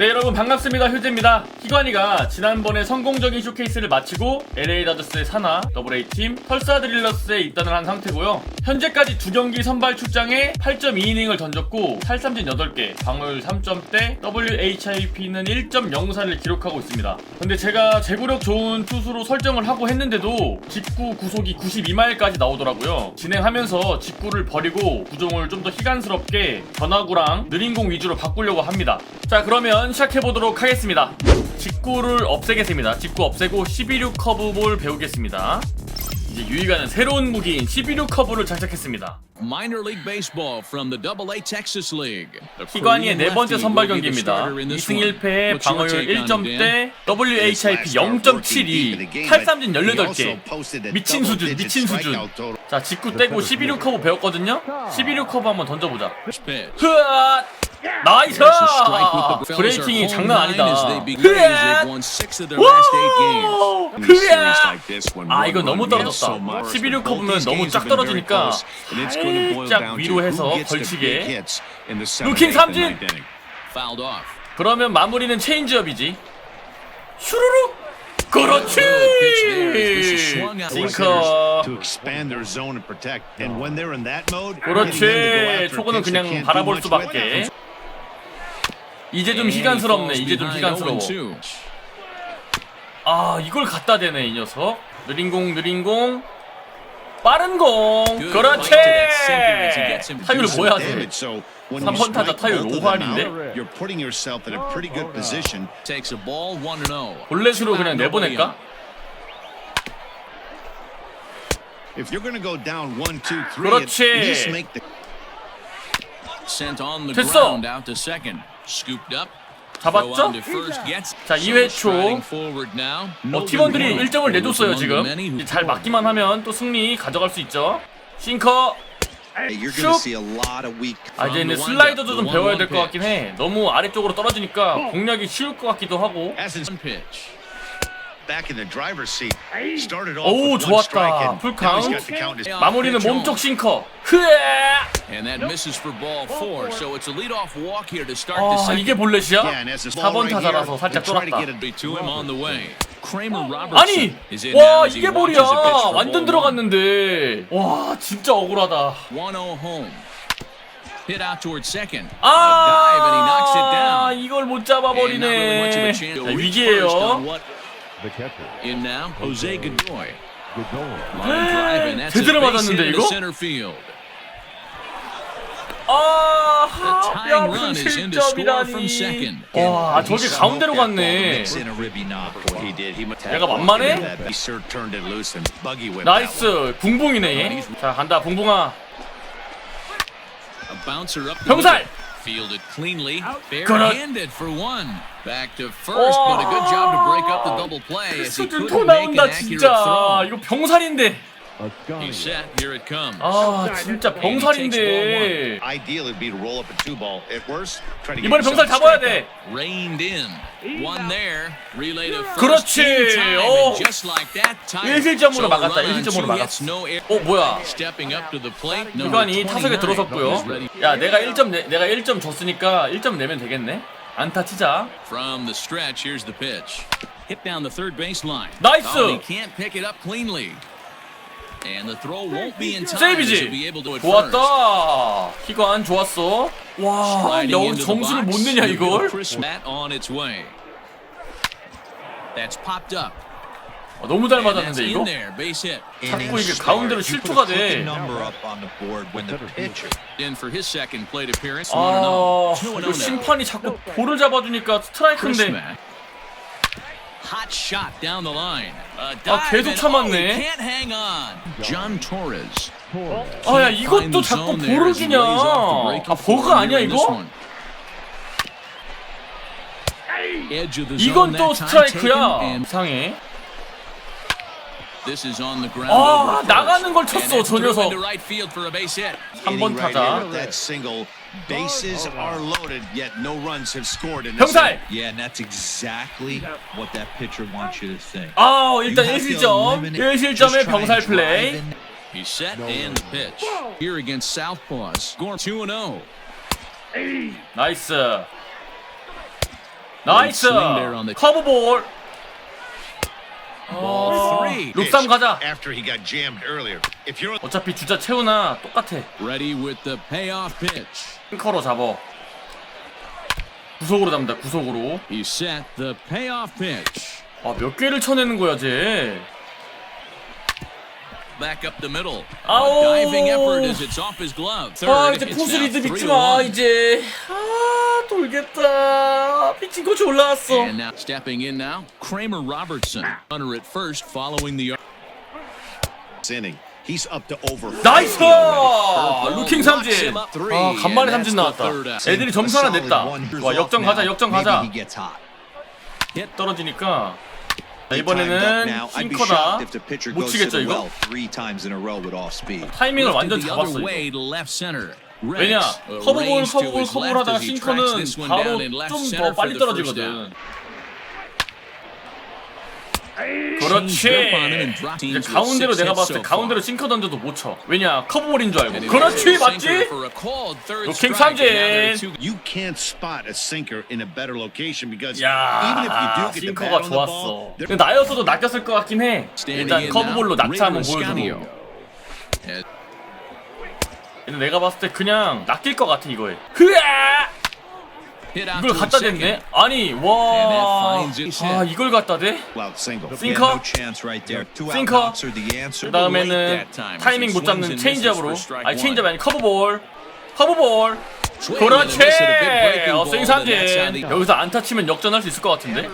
네 여러분 반갑습니다. 효재입니다. 희관이가 지난번에 성공적인 쇼케이스를 마치고 LA 다저스의 사나 더블A팀 털사 드릴러스에 입단을 한 상태고요. 현재까지 두 경기 선발 출장에 8.2이닝을 던졌고 탈삼진 8개 방어율 3점대 WHIP는 1.04를 기록하고 있습니다. 근데 제가 제구력 좋은 투수로 설정을 하고 했는데도 직구 구속이 92마일까지 나오더라고요. 진행하면서 직구를 버리고 구종을 좀 더 희간스럽게 변화구랑 느린 공 위주로 바꾸려고 합니다. 자 그러면 시작해보도록 하겠습니다. 직구를 없애겠습니다. 직구 없애고 12류 커브볼 배우겠습니다. 이제 유이가는 새로운 무기인 12류 커브를 장착했습니다 Minor League Baseball from the Double A Texas League. The 희관이의 네 번째 선발 경기입니다. starter in this 2승 one. 1패, What's your 방어율 take on it, Dan? 1점대, WHIP 0.72, 탈삼진 18개. 미친 수준, 미친 수준. 자, 직구 떼고 12루 커브 배웠거든요? 12루 커브 한번 던져보자. 흐앗! 나이스! 브레이킹이 장난 아니다. 흐앗! 아, 이거 너무 떨어졌다. 11루 커브면 너무 쫙 떨어지니까 살짝 위로 해서 걸치게. 루킹 삼진! 그러면 마무리는 체인지업이지. 슈루룩! 그렇지! 싱커. 그렇지. 초구는 그냥 바라볼 수밖에. 이제 좀 희간스럽네. 이제 좀 희간스러워. 아, 이걸 갖다 대네, 이 녀석. 느린 공, 느린 공. 빠른 공. 그렇지! 타율 뭐야, 쟤? 3번 타자 타율 5할인데? You're putting yourself in a pretty good position. Takes a ball 1 and 0. 볼넷으로 그냥 내보낼까? If you're going to go down one, two, three, 그렇지. 됐어. 잡았죠? 자, some 2회 초. 어, 팀원들이 1점을 내줬어요, 지금. 잘 맞기만 하면 또 승리 가져갈 수 있죠. 싱커. 아, 이제 근데 슬라이더도 좀 배워야 될 것 같긴 해. 너무 아래쪽으로 떨어지니까 공략이 쉬울 것 같기도 하고. Back in the driver's seat. Started off 오, with one 좋았다. and 풀 now he's 카운트. count 마무리는 몸쪽 싱커. 흐에! And that misses for ball four, so it's a leadoff walk here to start 아, second. 이게 볼넷이야? Yeah, and as this ball 4번 right 타자라서 살짝 쫄았다. get it to him on the way. Kramer Robertson 아니! is in now 와, as he 이게 볼이야. pitch for 완전 들어갔는데. 와, 진짜 억울하다. 1 1-0 home. Hit out towards second. A dive and he knocks it 아, down. 이걸 못 And not really much of 잡아버리네. a chance to 자, first on what The catcher, in now Jose Godoy. good goal. Line drive and that's a 제대로 base 맞았는데, hit into 이거? center field. 아, tying 야, run 무슨 is in to score from 7점이라니. second. 와, 저게 가운데로 갔네. a 얘가 만만해? He sure turned it loose and buggy whipped that one. 나이스, 붕붕이네. 얘. 자, 간다, 붕붕아. A bouncer up the 병살! middle. Fielded cleanly. 그렇- Barehanded for one. Back to first, but a good job to break up the double play as he 수준 couldn't 토 make an 나온다, accurate 진짜. throw. 이거 병살인데. He's set. Here it comes. 아, 진짜 병살인데. Ideal would be to roll up a two ball. At worst, try to get 이번에 병살 yourself 잡아야. 돼. Reined in. One there. Relay to first. 그렇지. in time, 오. and just like that, tied. 1실점으로 So a 막았다. run on 1실점으로 two gets 막았어. no air. 어, 뭐야. Stepping up to the plate. number 기관이 타석에 29 들어섰고요. ready 야, 내가 1점 내, 내가 1점 줬으니까 1점 내면 되겠네. 안타 치자. From the stretch, here's the pitch. Hit down the third baseline. 나이스! Oh, he can't pick it up cleanly. And the throw won't be in time as he'll be 세이비지. able to at first. 좋았다. 희관 좋았어. 와, 점수를 box. 못 내냐 이걸? 어, 너무 잘 맞았는데 이거? 자꾸 이게 가운데로 실투가 돼. number up on the board when the pitcher In for his second plate appearance. 1 아, 0. 2 이거 0 심판이 자꾸 볼을 잡아주니까 스트라이크인데. Hot shot down the line. A 아, dive 계속 and, 참았네. oh, he can't hang on. John Torres. 아, 야, 이것도 자꾸 볼을 주냐. 아, 버그 아니야 이거? 이건 또 스트라이크야. 이상해. Ground 아. 나가는 걸 쳤어, 저 녀석. into right field for a base hit. 3번 Hitting right 타자. that single. Bases are loaded, yet no runs have scored in this 병살. inning. yeah and that's exactly what that pitcher wants you to think 아, 일단 You have to 1실점. eliminate- 1실점에 just try and 병살 drive 플레이. in He's set and the pitch. Here against Southpaws. Score 2 0. 나이스. 나이스 swing there on the- 커브볼 Ball three. 룩삼 가자 After he got jammed earlier. If you're 어차피 주자 채우나 똑같아 Ready with the payoff pitch. 싱커로 잡어 구속으로 잡는다 구속으로 He set the payoff pitch. 아 몇 개를 쳐내는 거야 쟤 Back up the middle. 아우. A diving effort as it's off his glove. Third, 아 이제 포스 리드 믿지 to 마. 이제 아 돌겠다 피칭 코치 올라왔어 And now stepping in now, Kramer Robertson. Runner at first following the inning, he's up to over 나이스 Ball 루킹 삼진 아 간만에 삼진 나왔다. 애들이 점수 하나 냈다 좋아 역전 가자 역전 가자. 떨어지니까 이번에는 싱커다 못 치겠죠 이거? 타이밍을 완전 잡았어 이거 왜냐 커브볼 커브볼 커브볼 하다가 싱커는 바로 좀 더 빨리 떨어지거든. 그렇지 이제 가운데로 내가 봤을 때 가운데로. 싱커 던져도 못쳐 왜냐 커브볼인 줄 알고 그렇지 맞지? are 삼진. 야 싱커가 좋았어 근데 나였어도 낚였을 것 같긴 해 일단 커브볼로 now, 낙차 한번 Ray 보여주고 근데 내가 봤을 때 그냥 낚일 것 같아 이거에 흐아 이걸 갖다. 댔네 아니 와 아. 이걸 갖다 대? 싱커 싱커. 그 다음에는 타이밍 못 잡는 체인지업으로 아니 체인지업 one. 아니 커브볼 커브볼 그렇지 어 the- 여기서 안타 치면 역전할 수 있을 것 같은데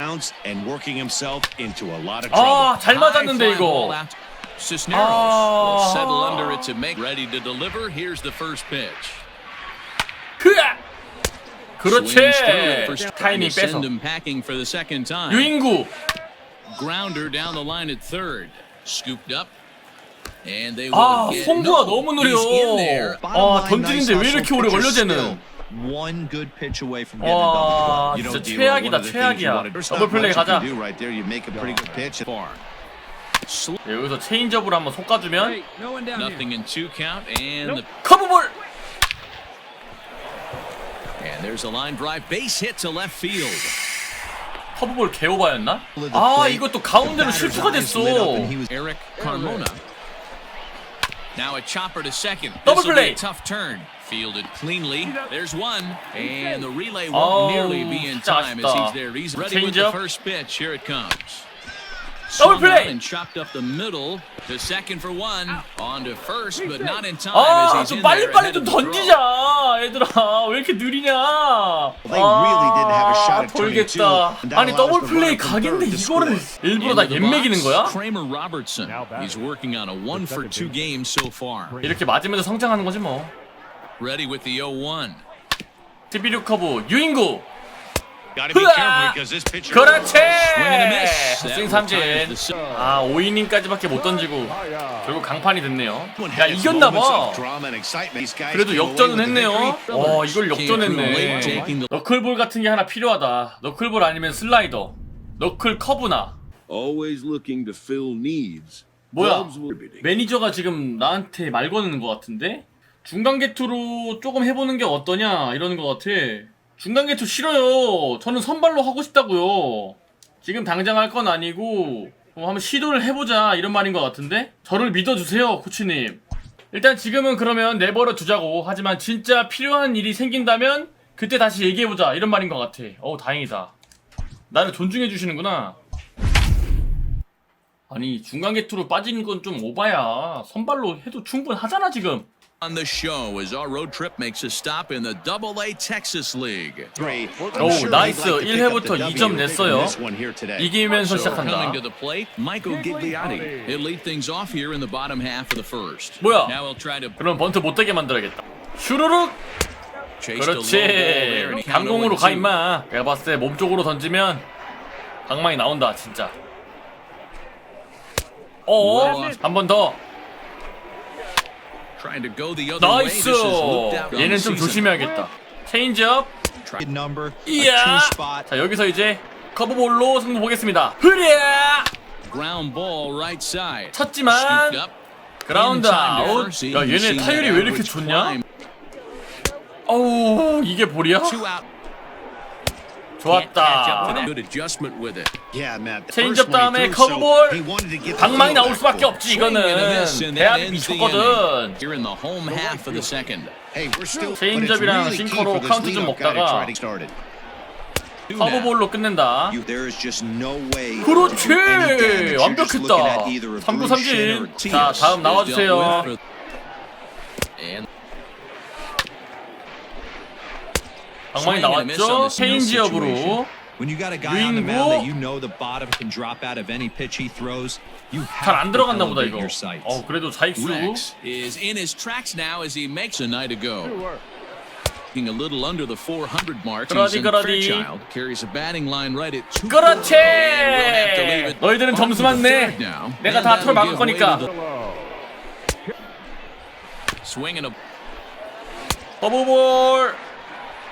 and nothing pitch. Bounce and working himself into a lot of trouble. 아 잘 맞았는데 High fly ball 이거 out. Cisneros 아. will settle under it to make ready to deliver. Here's the first pitch. 흐아 Swings through 그렇지 it for strike 타이밍 to 빼서 send him packing for the second time. 유인구 Grounder down the line at third. Scooped up. And they 아 will get 송구가 no. 너무 느려 He's in there. Bottom 아 line, 던지는데 nice 왜 이렇게 hustle. 오래 걸려 Pitcher 쟤는 still One good pitch away from getting a double 와 play. You know, 진짜 D-Roll, one 최악이다 of the things you 최악이야 wanna- There's 더블 not 플레이 much you 가자 can do right there. You make a pretty good pitch. Far. Sl- 네, 여기서 체인지업으로 한번 솎아주면 Nothing in two count. And the 커브볼 And there's a line drive base hit to left field. 커브볼 개오바였나? The 아 plate, 이것도 the 가운데로 batter's 실수가 eyes 됐어 lit up and he was- Eric Carmona. now a chopper to second. This will be a tough turn. Fielded cleanly. There's one. And the relay won't oh, nearly be in time as he's there. He's ready with the first pitch. Here it comes. Double Swung play. on And chopped up the middle to second for one. On to first, but not in time as he's 아좀 in there 빨리빨리 좀. 던지자 얘들아 왜 이렇게 느리냐 They really didn't have a shot at turning two, 돌겠다 아니 더블 플레이 각인데 이거를. 일부러 다 box, 거야? 이렇게 맞으면서 성장하는 거지 뭐 Ready with the 0-1. TB6 커브 유인구 그렇지 스윙 삼진 아 5이닝까지밖에 못 던지고 결국 강판이 됐네요 야 이겼나봐. These guys 그래도 역전은 했네요. 와 이걸 역전했네 너클볼 같은 게 하나 필요하다 너클볼 아니면 슬라이더 너클 커브나. 뭐야 매니저가 지금 나한테 말 거는 것 같은데 중간 개투로 조금 해보는 게 어떠냐 이러는 것 같아 중간 개투 싫어요. 저는 선발로 하고 싶다고요. 지금 당장 할 건 아니고 어, 한번 시도를 해보자 이런 말인 것 같은데 저를 믿어주세요 코치님. 일단 지금은 그러면 내버려 두자고. 하지만 진짜 필요한 일이 생긴다면 그때 다시 얘기해보자 이런 말인 것 같아. 어우 다행이다. 나를 존중해 주시는구나. 아니 중간 개투로 빠지는 건 좀 오바야. 선발로 해도 충분하잖아 지금 on the show as our road trip makes a stop in the Double A Texas League. 오, 나이스. like to pick up 1회부터 the W 2점 냈어요. 이기면서 시작한다 to the plate, Michael Gigliotti. He'll lead things off here in the bottom half of the first. 뭐야? Now he'll try to 그럼 번트 못 되게 만들어야겠다 슈루룩 chase the low ball there 그렇지 and count 강공으로 가 0-2. 임마 내가 봤을 때 몸 쪽으로 던지면 방망이 나온다 진짜 어어 한번 더 Trying to go the other way. 나이스 얘는 좀. 조심해야겠다 체인지업 이야. 자 여기서 이제 커브볼로 승부 보겠습니다 흐랴. 쳤지만. 그라운드 아웃. 야 얘네 타율이 왜 이렇게 좋냐? 어우 이게 볼이야? Two out. Can't catch up to 좋았다. that. Good adjustment with it. Yeah, Matt. the 체인지업 다음에 커브볼. 방망이 나올 수밖에. 없지 이거는 the 미쳤거든. inning. Here in the home half of the second. Hey, we're still. 체인지업이랑 싱커로 카운트 좀 먹다가. 커브볼로 끝낸다. 그렇지 완벽했다. at either a 3구 blue shin or a 삼진. T. 자 다음 나와주세요. dealt with for- And 방망이 나왔죠? 체인지업으로 유인구. mound that you know the bottom can drop out of any pitch he throws, you 잘 have 안 to 들어갔나 보다 이거. 어 그래도 자익수. Rex is in his tracks now as he makes a night ago. Being a little under the 400 mark, 그러디, 그러디. Fairchild carries a batting line right at two. 그렇지. 너희들은 on 점수 to the 많네. third now. 내가 다 틀어 막을 거니까. 버브볼.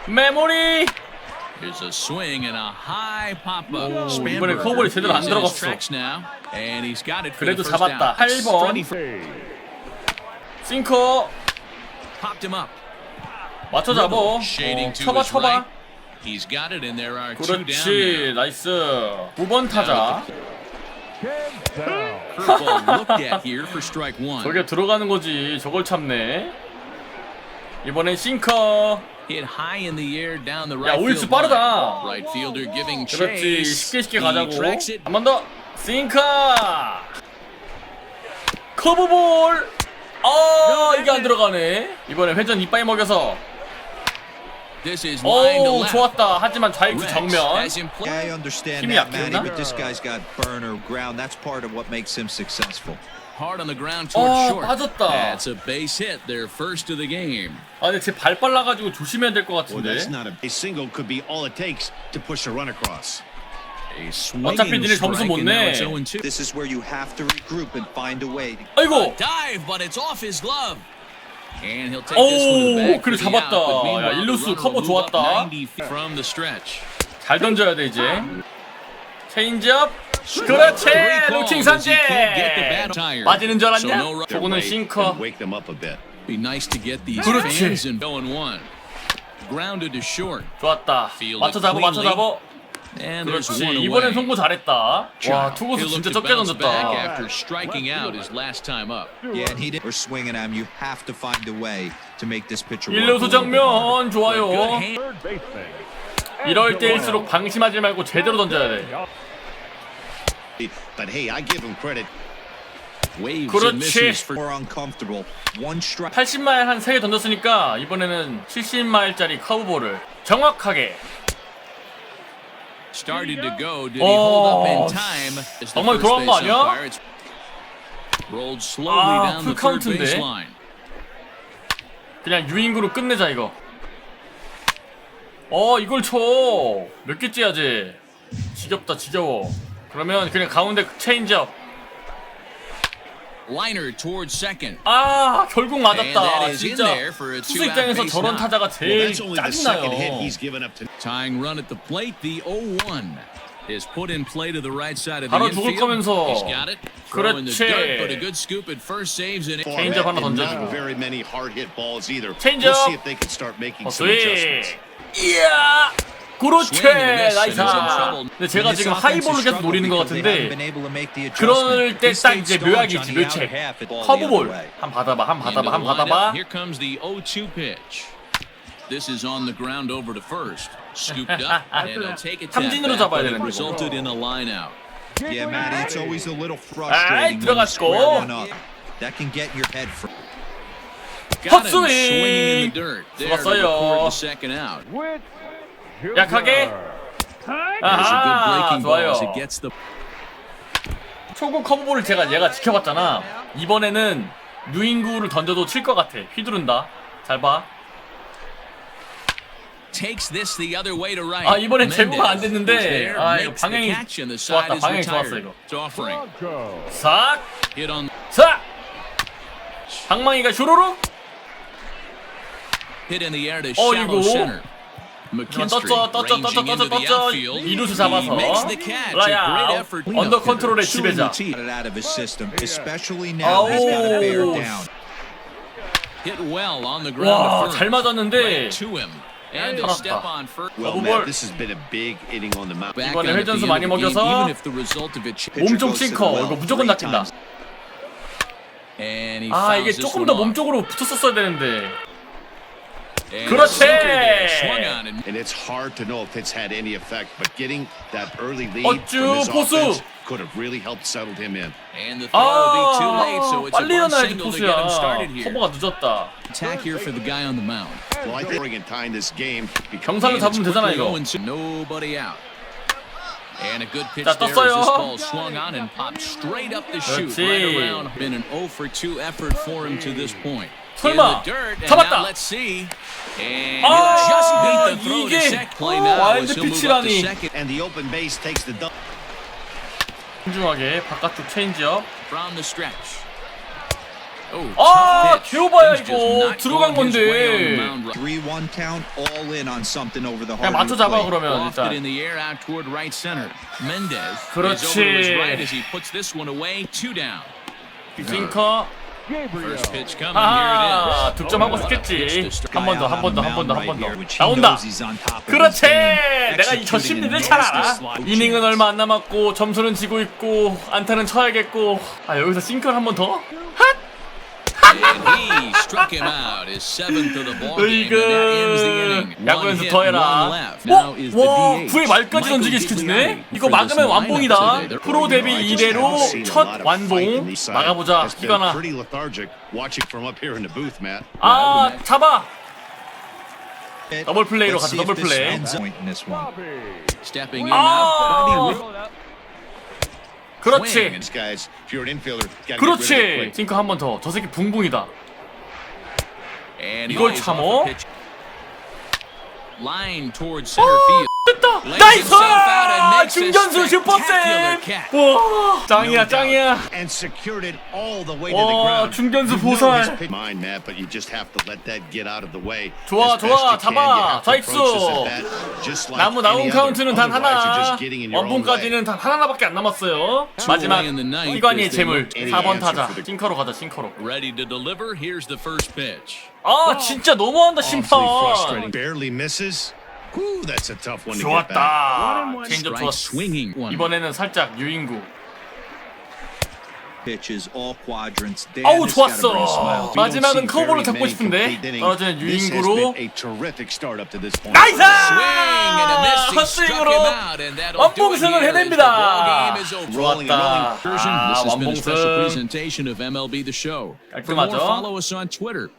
메모리. Here's a swing and a high pop up. 오, 이번에 커브볼이 제대로 안 들어갔어. Now, and he's got it for 그래도 first 잡았다. down. 8번. 싱커. Popped him up. 맞춰 잡어. 어, Shading to 쳐봐 his 쳐봐. right. He's got it, and there are two down 그렇지. 나이스. 9번 타자. Curveball looked at here for strike one. 저게 들어가는 거지. 저걸 참네. 이번엔 싱커. Hit high in the air down the 야, right field 빠르다. line. Right fielder giving 그렇지. chase. 쉽게 쉽게 He 가자고. tracks it. 한 번 더. 싱커. 커브볼. 아, 이게 안 들어가네. 이번에 회전 이빠이 먹여서. This is line to 오, left. 좋았다. 하지만 좌익수 Rex 정면. has him play- Yeah, I understand 힘이 that, 약했나? but this guy's got burner ground. That's part of what makes him successful. Hard on the ground towards 아, short. 빠졌다. That's a base hit, their first of the game. 아, 근데 제 발 빨라가지고 조심해야 될 것 Well, 같은데. that's not a, a single could be all it takes to push a run across. A 어차피 swinging 니네 점수 strike, 못 and now 내. it's 0-2. This is where you have to regroup and find a way. To 아이고. Dive, but it's off his glove. And he'll take this one to the 오, back 그래 for the out, 잡았다. but 야, meanwhile, the 일루수 runner 커버 will move up 좋았다. 90 feet from the stretch. 잘 던져야 돼 이제. 체인지업. 그렇지. 루킹 tired. 맞이는 줄 알았냐? 저거는 싱커. Be nice to get these 그렇지. fans and going one. Grounded to short. 좋았다. 맞춰 잡어, 맞춰. 잡어. 그렇지. 이번엔 송구 잘했다. 와, 투구수 진짜 적게 던졌다. after striking out his last time up. yeah, and he didn't. We're swinging at him. You have to find a way to make this pitcher work. a 일루수 little bit 정면 harder. 좋아요. 이럴 때일수록 방심하지 말고 제대로 던져야 돼. But hey, I give him credit. Waves 그렇지. and misses for uncomfortable. One strike. 80마일 한 3개 던졌으니까 이번에는 70마일짜리 커브볼을 정확하게 started to go. Did he hold up in 어, time? As the first base 아니야? umpire, rolled slowly 아, down 풀 the third 카운트인데? base line. 그냥 유인구로 끝내자 이거. 어 이걸 쳐. 몇 개째 야지. 지겹다 지겨워. 그러면 그냥 가운데 체인지업. Liner towards second. 아 결국 맞았다. 진짜 투수 입장에서 저런. 타자가 제일 짜증나요. Tying run at the plate, the 0-1 is put in play to the right side of the 바로 죽을 infield. 거면서. He's got it. Throw in the 그렇지. dirt, but a good scoop at first saves it. far 체인지업 하나 던져주고. not very many hard hit balls either. 체인지업. We'll see if they can start making 어, some adjustments. 이야. 그렇지. 나이스. 근데 제가 This 지금 하이볼을 계속 노리는 것 같은데 그럴. 때 딱 이제 묘약이 있지 묘책 커브볼. 한 받아봐 한 받아봐 한. 받아봐 Here comes the 0-2 pitch. This is on the ground over to first. Scooped up, and he'll take it 삼진으로 back, 잡아야 it 되는데, resulted in a line out. Yeah, Matty, it's always a little 아이, frustrating 들어갔고. That can get your head for. Got him 헛스윙. swinging in the dirt. There to 좋았어요. 약하게 아하 좋아요 초구 커브볼을 제가 얘가 지켜봤잖아 이번에는 유인구를 던져도 칠 것 같아 휘두른다 잘봐. 아, 이번엔 제구가 안 됐는데, 아, 이거 방향이 좋았다, 방향이. 좋았어, 이거. 싹 싹! 방망이가 어, shallow 이거. 떴죠, 떴죠, 떴죠, 떴죠, 떴죠. 이루수 잡아서 라야. 언더 컨트롤의 지배자. the team. Got it out of his system, especially now. He's got to bear Oh. down. Hit well on the ground 와, to first. 잘 맞았는데 살았다. 이번에 회전수 많이 먹여서 몸쪽 싱커 이거 무조건 낚인다. 아 이게 조금 더. 몸쪽으로 붙었었어야 되는데. And 그렇지! a sinker there, swung on and And it's hard to know if it's had any effect, but getting that early lead 어쭈, from his 보수! offense could have really helped settle him in. And the throw will be too late, so 아 it's a 빨리 bunt 일어나야지 single to get him started 포수야. here. 커버가 늦었다. Attack here for the guy on the mound. Well, I think in tying this game because 경사를 And it's 잡으면 되잖아 quickly 이거. 0-2, Nobody out. And a good pitch 자, there as 떴어요. this ball swung on and popped straight up the chute, 그렇지. right around. Been an 0 for 2 effort for him to this point. 설마. In the dirt, and 잡았다. now let's see. And 아, he'll just beat the throw to 이게 second play 어, now 와일드 as he'll move up to 피치라니. second and the open base takes the double. 신중하게 바깥쪽 체인지업. from the stretch. Oh, 아, tough pitch. 개오바야, Things just 이거. not 들어간 going his way on the 건데. mound right. 3-1 count, all in on something over the 그냥 heart 맞춰 of the 잡아 plate. 그러면 Lofted 일단. in the air out toward right center. Mendez is 그렇지. over to his right as he puts this one away. Two down. 싱커. 아, 싶겠지. to start. 한번 더, 한 번 더, 한 번 더, 한 번 더. 나온다. 그렇지. 내가 이 저 심리를 잘 알아. 이닝은. 얼마 안 남았고 점수는 지고 있고 안타는 쳐야겠고. 아 여기서 싱크를 한 번 더. 핫. Struck him out. His seventh of the ball game, and that ends the inning. One 야구에서 hit, 더 one 해라. left. Now is the 와, DH. 9회 말까지 던지게 시켜주네? 이거 막으면 완봉이다. 프로 데뷔 I just 이래로 haven't seen a 첫 완봉. 막아보자, 희관아. pretty lethargic watching from up here in the booth, Matt. 아, 잡아. 더블 플레이로 가자, 더블 this 플레이. this. Stepping in now. Bobby 아, 그렇지. These guys, if you're an infielder, gotta get rid of it 그렇지. 싱크 한 번 더. 저 새끼 붕붕이다. And he 이걸 lays 참어? off a pitch. Line towards center field. Lays 나이스. 중견수 슈퍼셉. 와, 짱이야, 짱이야. and secured it all the way to the 와, ground. 중견수 You know 보살. his pitch- Mind, Matt, but you just have to let that get out of the way. 좋아, as best 좋아, you can. 잡아. You have to 좌익수. approach this at bat just like 나무 나온 any other. 카운트는 단 Otherwise, you're 하나. just getting in your own way. 원분까지는 단 하나밖에 안 남았어요. 마지막 they 재물 look any 4번 answer 타자 싱커로 가자 싱커로. Ready to deliver. Here's the first pitch. 아 진짜 너무한다 심판. Barely misses. Whew, that's a tough one to get back. 좋았다. Strike 좋았어. swinging one. 이번에는 살짝 유인구. Pitches all quadrants. Dan 아우 has gotta 좋았어. bring a smile to We don't 마지막은 see very 잡고 many 싶은데 complete innings. 떨어지는 This has 유인구로 been a terrific start up to this point. 나이스! Swing and a miss. He struck 헛스윙으로 완봉승을 해냅니다. Rolling and rolling. 좋았다. Version. 아 This has been a special 완봉승. presentation of MLB The Show. For more, 깔끔하죠? follow us on Twitter